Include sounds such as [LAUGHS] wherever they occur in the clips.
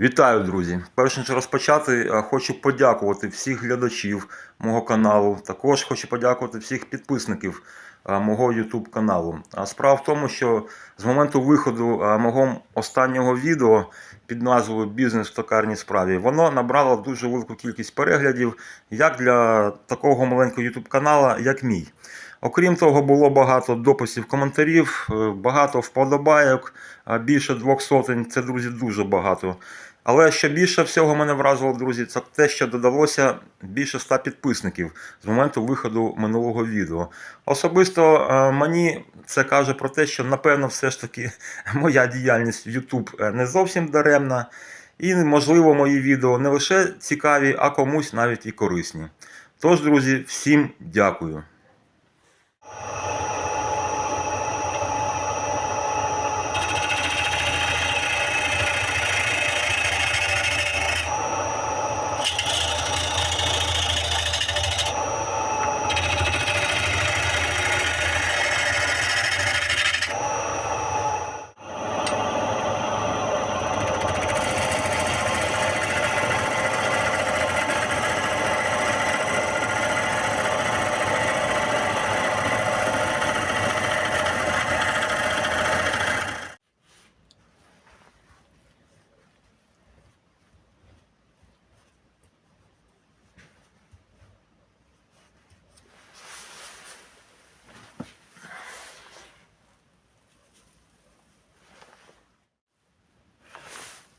Вітаю, друзі! Перш ніж розпочати, е, хочу подякувати всіх глядачів мого каналу. Також хочу подякувати всіх підписників е, мого YouTube каналу. А Справа в тому, що з моменту виходу е, мого останнього відео під назвою Бізнес в токарній справі воно набрало дуже велику кількість переглядів як для такого маленького YouTube канала, як мій. Окрім того, було багато дописів, коментарів, багато вподобайок, більше двох сотень. Це, друзі, дуже багато. Але що більше всього мене вразило, друзі, це те, що додалося більше ста підписників з моменту виходу минулого відео. Особисто е, мені це каже про те, що напевно все ж таки [LAUGHS] моя діяльність в YouTube не зовсім даремна. І, можливо, мої відео не лише цікаві, а комусь навіть і корисні. Тож, друзі, всім дякую.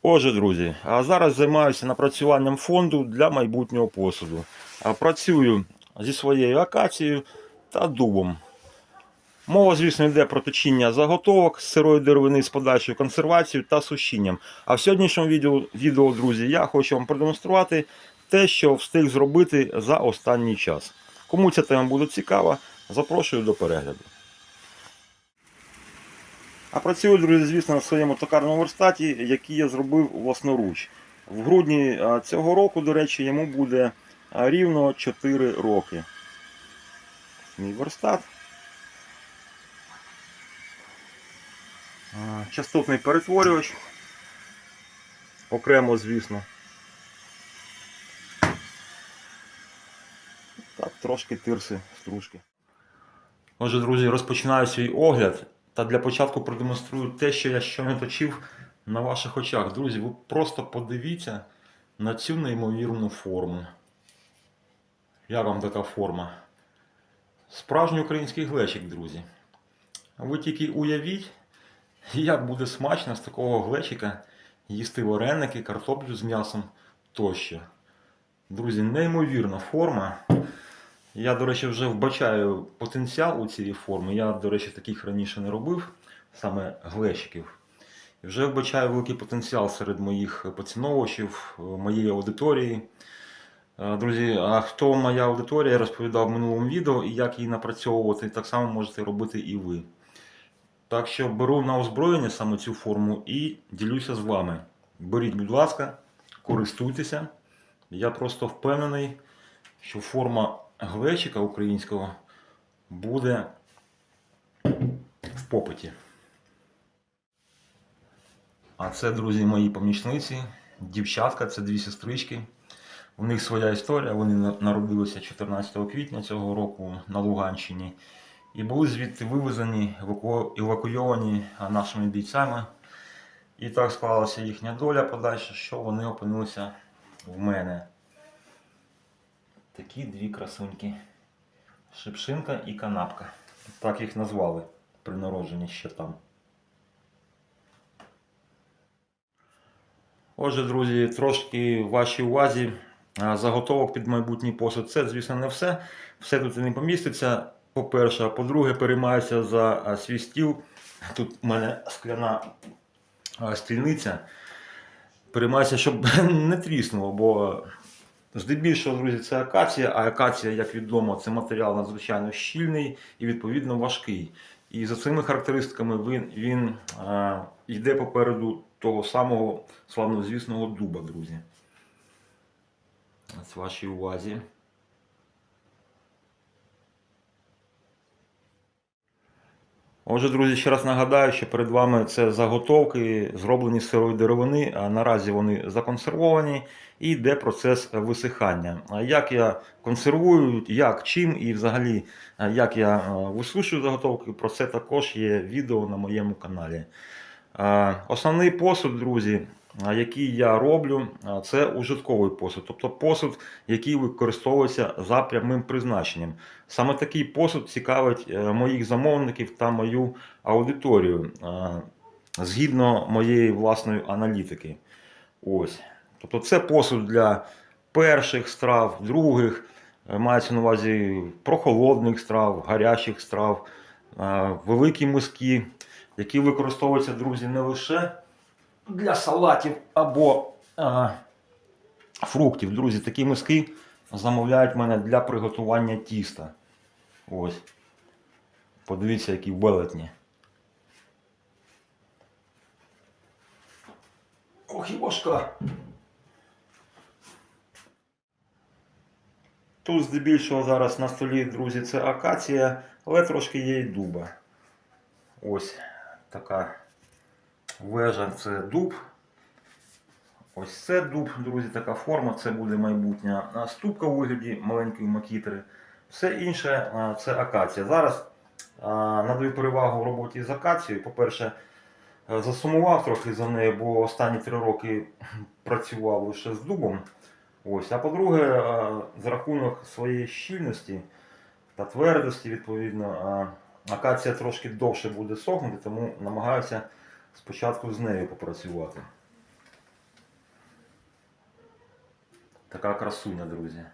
Отже, друзі, а зараз займаюся напрацюванням фонду для майбутнього посуду. Працюю зі своєю акацією та дубом. Мова, звісно, йде про точіння заготовок з сирої деревини з подальшою консервацією та сушінням. А в сьогоднішньому відео, відео, друзі, я хочу вам продемонструвати те, що встиг зробити за останній час. Кому ця тема буде цікава, запрошую до перегляду. А працюю, друзі, звісно, на своєму токарному верстаті, який я зробив власноруч. В грудні цього року, до речі, йому буде рівно 4 роки. Мій верстат. Частотний перетворювач. Окремо, звісно. Так, трошки тирси, стружки. Отже, друзі, розпочинаю свій огляд. Та для початку продемонструю те, що я щойно точив на ваших очах. Друзі, ви просто подивіться на цю неймовірну форму. Як вам така форма? Справжній український глечик, друзі. Ви тільки уявіть, як буде смачно з такого глечика їсти вареники, картоплю з м'ясом тощо. Друзі, неймовірна форма. Я, до речі, вже вбачаю потенціал у цієї форми. Я, до речі, таких раніше не робив, саме глечиків. І вже вбачаю великий потенціал серед моїх поціновувачів, е, моєї аудиторії. Е, Друзі, а хто моя аудиторія, я розповідав в минулому відео і як її напрацьовувати, так само можете робити і ви. Так що беру на озброєння саме цю форму і ділюся з вами. Беріть, будь ласка, користуйтеся. Я просто впевнений, що форма глечика українського буде в попиті. А це, друзі, мої помічниці, дівчатка, це дві сестрички. У них своя історія. Вони народилися 14 квітня цього року на Луганщині і були звідти вивезені, евакуйовані нашими бійцями. І так склалася їхня доля подальша, що вони опинилися в мене. Такі дві красуньки. Шипшинка і канапка. Так їх назвали при народженні ще там. Отже, друзі, трошки вашій увазі заготовок під майбутній посуд. Це, звісно, не все. Все тут не поміститься. По-перше, а по-друге, переймаюся за свій стіл. Тут у мене скляна стільниця. Переймаюся, щоб [LAUGHS] не тріснуло, бо здебільшого, друзі, це акація, а акація, як відомо, це матеріал надзвичайно щільний і відповідно важкий. І за цими характеристиками він, він а, йде попереду того самого славнозвісного дуба, друзі. Це вашій увазі. Отже, друзі, ще раз нагадаю, що перед вами це заготовки, зроблені з сирої деревини, а наразі вони законсервовані і йде процес висихання. Як я консервую, як чим і взагалі як я висушую заготовки, про це також є відео на моєму каналі. Основний посуд, друзі, який я роблю, це ужитковий посуд, тобто посуд, який використовується за прямим призначенням. Саме такий посуд цікавить е, моїх замовників та мою аудиторію згідно моєї власної аналітики. Ось. Тобто це посуд для перших страв, других, е, мається на увазі прохолодних страв, гарячих страв, великі миски, які використовуються, друзі, не лише для салатів або е, фруктів. Друзі, такі миски замовляють мене для приготування тіста. Ось. Подивіться, які велетні. Ох і важка. Тут здебільшого зараз на столі, друзі, це акація, але трошки є і дуба. Ось така вежа це дуб. Ось це дуб, друзі, така форма, це буде майбутня ступка у вигляді маленької макітри. Все інше це акація. Зараз надаю перевагу роботі з акацією. По-перше, е, засумував трохи за нею, бо останні три роки [CLEARS THROAT] працював лише з дубом. Ось. А по-друге, е, за рахунок своєї щільності та твердості, відповідно, е, акація трошки довше буде сохнути, тому намагаюся спочатку з нею попрацювати. Така красуня, друзі.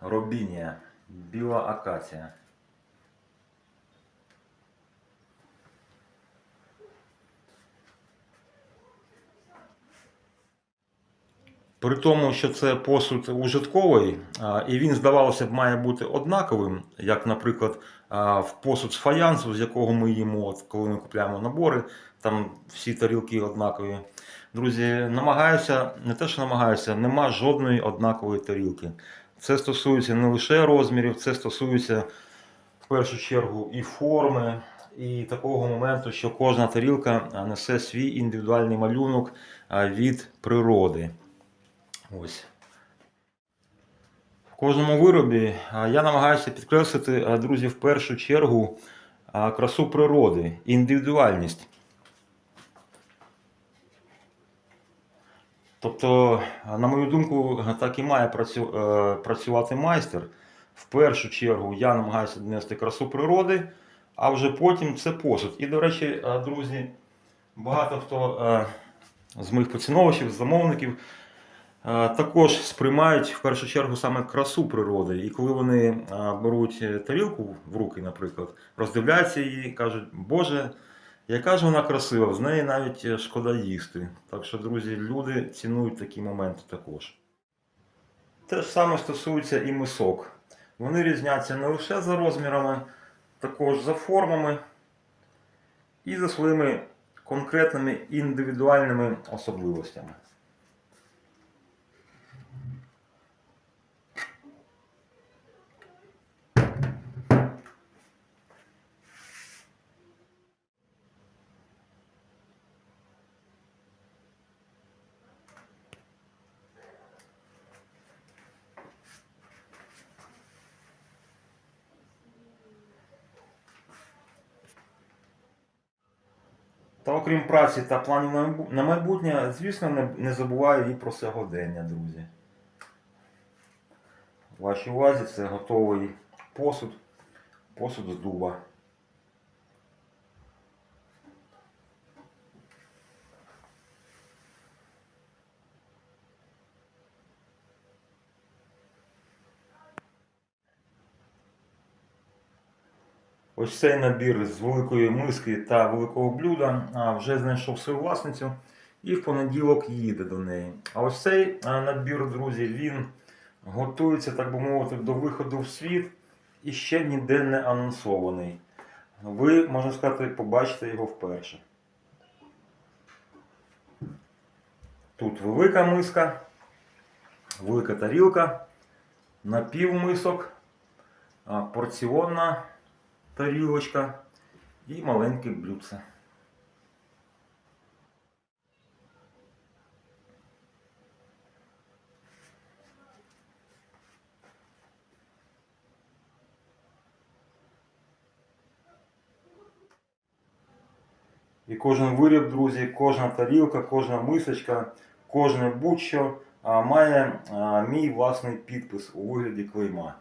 Робінія. Біла акація. При тому, що це посуд ужитковий, і він, здавалося б, має бути однаковим, як, наприклад, в посуд з фаянсу, з якого ми їмо, коли ми купуємо набори, там всі тарілки однакові. Друзі, намагаюся, не те, що намагаюся, нема жодної однакової тарілки. Це стосується не лише розмірів, це стосується в першу чергу і форми, і такого моменту, що кожна тарілка несе свій індивідуальний малюнок від природи. Ось. В кожному виробі я намагаюся підкреслити, друзі, в першу чергу красу природи, індивідуальність. Тобто, на мою думку, так і має е, працювати майстер. В першу чергу я намагаюся донести красу природи, а вже потім це посуд. І, до речі, друзі, багато хто е, з моїх поціновувачів, замовників е, також сприймають в першу чергу саме красу природи. І коли вони е, беруть е, тарілку в руки, наприклад, роздивляються її кажуть, Боже, яка ж вона красива, з неї навіть е, шкода їсти. Так що, друзі, люди цінують такі моменти також. Те ж саме стосується і мисок. Вони різняться не лише за розмірами, також за формами і за своїми конкретними індивідуальними особливостями. Та окрім праці та планів на майбутнє, звісно, не, забуваю і про сьогодення, друзі. В вашій увазі це готовий посуд, посуд з дуба. Ось цей набір з великої миски та великого блюда вже знайшов свою власницю і в понеділок їде до неї. А ось цей набір, друзі, він готується, так би мовити, до виходу в світ і ще ніде не анонсований. Ви, можна сказати, побачите його вперше. Тут велика миска, велика тарілка, напівмисок, порціонна тарілочка І маленьке блюдце. І кожен виріб, друзі, кожна тарілка, кожна мисочка, кожне будь-що має мій власний підпис у вигляді клейма.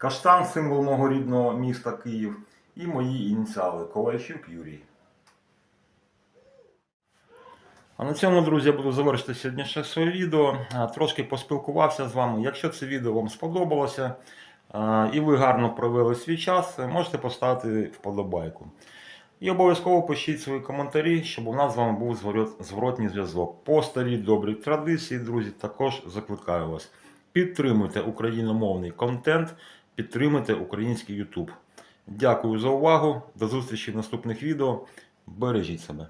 Каштан символ мого рідного міста Київ і мої ініціали Ковальчук Юрій. А на цьому, друзі, я буду завершити сьогоднішнє своє відео. Трошки поспілкувався з вами. Якщо це відео вам сподобалося і ви гарно провели свій час, можете поставити вподобайку. І обов'язково пишіть свої коментарі, щоб у нас з вами був зворот- зворотній зв'язок. По старій добрій традиції, друзі, також закликаю вас. Підтримуйте україномовний контент, підтримуйте український YouTube. Дякую за увагу. До зустрічі в наступних відео. Бережіть себе.